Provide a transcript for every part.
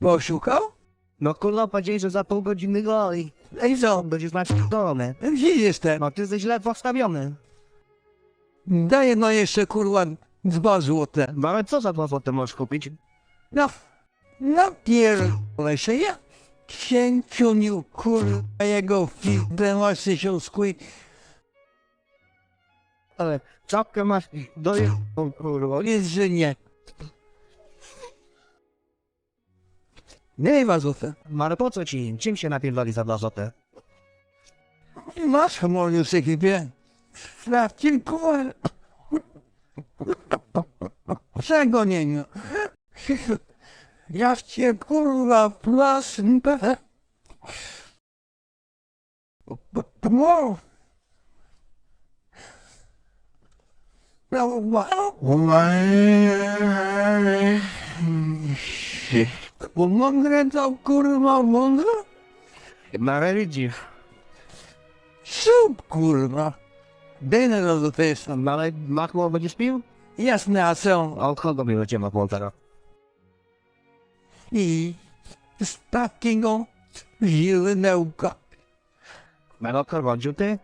Poszukał? No kurwa, powiedzieli, że za pół godziny go i No i co? będziesz znać dole. Gdzie jestem? No ty jesteś źle postawiony. Daję no jeszcze kurwa dwa złote. No ale co za dwa złote możesz kupić? No, napierdolę się ja. Księciuniu kurwa jego filmem tysiąc kuj. Ale czapkę masz do kurwa. Jest, że nie. Nie ma złote. No ale po co ci? Czym się napierdoli za dwa złote? Masz hamoniu w ekipie. Czego nie no? Ja cię kurwa plasnę. Wow. No, wow. Mądre to kurwa mądre? Na religii. Sub kurwa. Dejne no do testa. No ale Machmo będziesz pił? Jasne, a co? A od kogo będzie Machmo teraz? I z takiego zielonełka. No kurwa, dziuty?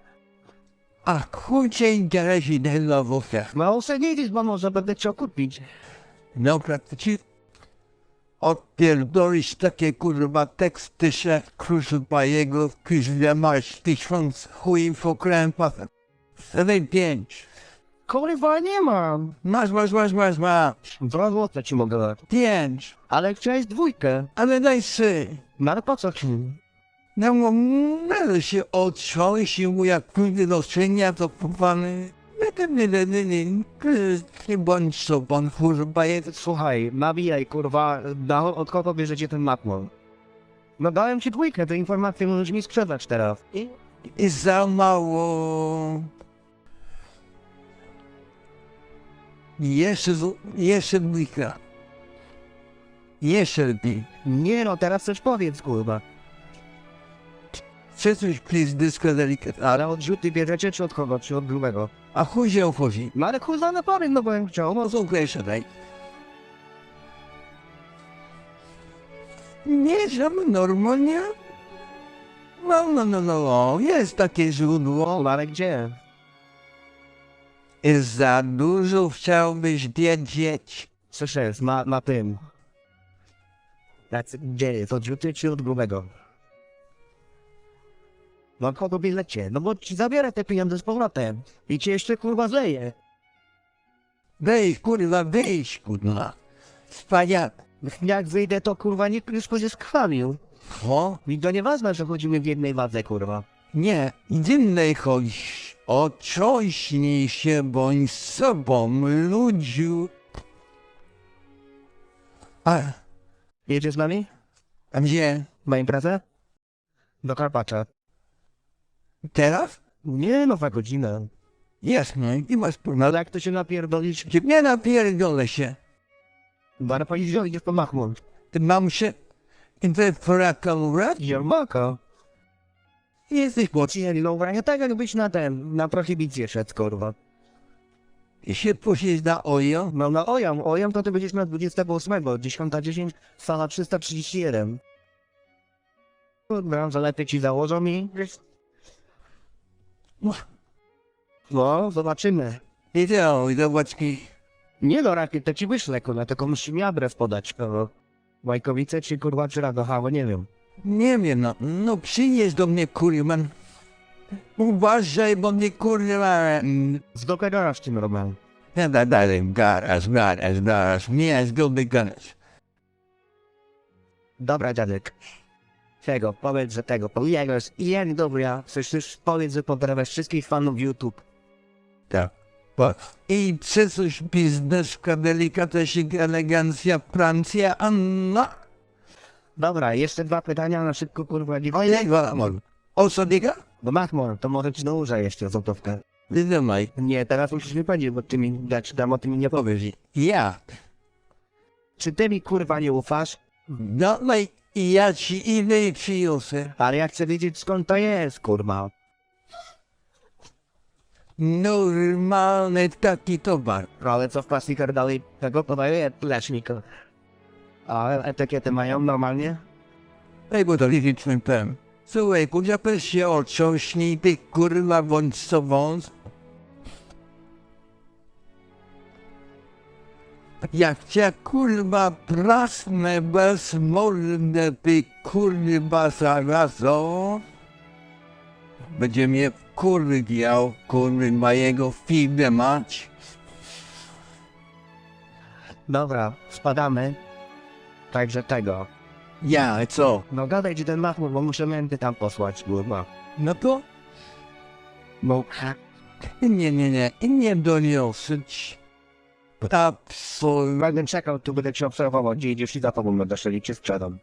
A chuj cię interesuje dla wódka. No usiedzisz, bo może będę chciał kupić. No praktycznie odpierdolić takie kurwa teksty, że kurwa jego kurwa masz tysiąc chujów okrętów. Wtedy pięć. Kurwa, nie mam. Masz, masz, masz, masz, masz. Dwa złote ci mogę dać. Pięć. Ale chciałeś dwójkę. Ale daj trzy. No ale po co ci? No, no, się odciąłeś i mu jak pójdę do czynia, to popany... Nie, bądź sobą, kurwa. Słuchaj, nawijaj kurwa, da, od kogo bierzecie ten Machmo? No dałem ci dwójkę, te informacje możesz mi sprzedać teraz. I, i za mało... Jeszcze, jeszcze dwójka. Jeszcze lepiej. Nie no, teraz coś powiedz kurwa. Coś please dysko delikatnie. Ale od rzuty bierzecie czy od kogo, czy od grubego? A chuj się obchodzi. No ale kurwa, no powiem, no bo bym chciał. No są jeszcze daj. Nie, żeby normalnie. No, no, no, no, no, jest takie źródło. No ale gdzie? Jest za dużo chciałbyś wiedzieć. Słyszesz, na, na tym. Gdzie jest, od rzuty czy od grubego? No kogo bierzecie? No bo ci zabiorę te pieniądze z powrotem. I ci jeszcze kurwa zleję. Weź, kurwa, weź, kurwa. Wspaniale. Jak wyjdę, to kurwa nikt już będzie skrwawił. O, Mi to nieważne, że chodzimy w jednej wadze, kurwa. nie, innej chodź. Otrząśnij się, bądź sobą, ludziu. A, Jedziesz z nami? a gdzie? Na imprezę? Do Karpacza. Teraz? Nie no, za godzinę. Jasne, i masz No kurwa. ale jak to się napierdolić? Nie napierdolę się. Bara powiedzieć, że idziesz po Mahmud. Ty mam się... I to jest poraka ubrać? Jermaka. Jesteś po... Przyjęli no ubrania tak jakbyś na ten, na prohibicję szedł, kurwa. I się posiedź na ojo? No na Ojam, Ojam to ty będziesz miał 28, 10.10, sala 331. Kurwa, lepiej ci założą i... No, zobaczymy. I to, i zobaczki. Nie no, rakiet to ci wyślę, kurwa, tylko musisz mi adres podać, kurwa. Łajkowice czy kurwa, czy Radochało, nie wiem. Nie wiem, no, no przyjedź do mnie, kurwa. Uważaj, bo mnie, kurwa... mm, Z do garaż tym robię. Ja da dalej, garaż, garaż, garaż. Nie jest dobry garaż. Dobra, dziadek. Tego, powiedz, że tego, powinieneś, i jak dobra, przecież powiedz, że pozdrawiasz wszystkich fanów YouTube. Tak. Bo... I czy coś bizneska, delikatesik, elegancja, Francja, Anna? Dobra, jeszcze dwa pytania na szybko, kurwa, O ile amor? O co dyga? Bo Machmor, to może ci naużę jeszcze złotówkę. Wydymaj. Nie, teraz musisz mi powiedzieć, bo ty mi dać, dam o tym mi nie powiesz. Ja. Czy ty mi kurwa nie ufasz? Dalej i ja ci idę i przyniosę. Ale ja chcę wiedzieć skąd to jest, kurwa. Normalny taki towar. No ale co w plastikach dalej tego podaje lecznika. A etykiety mają normalnie? Ej, bo to liczny pen. Słuchaj, kurwa, się otrząśnij, ty kurwa, bądź co wąs. Jak cię kurwa prasnę bez mordę, ty kurwa zarazo. Będzie mnie kurwiał, kurwa jego fidę mać. Dobra, spadamy. Także tego. Ja, co? No gadaj ci ten Mahmud, bo muszę mięty tam posłać, kurwa. No to? Bo Nie, nie, nie, nie doniosbyć. Ta pso... będę czekał, tu będę cię obserwował, gdzie idziesz i za tobą będę szedł i cię sprzedam.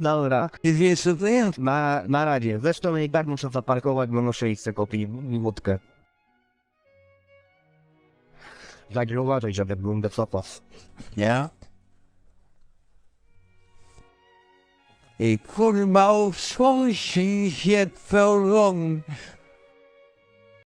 Dobra, to jest? na, na razie. Zresztą i tak muszę zaparkować, bo muszę iść sobie kupić wódkę. Także uważaj, żeby będę cofał. Ja? I kurwa, wsłonsi się twoją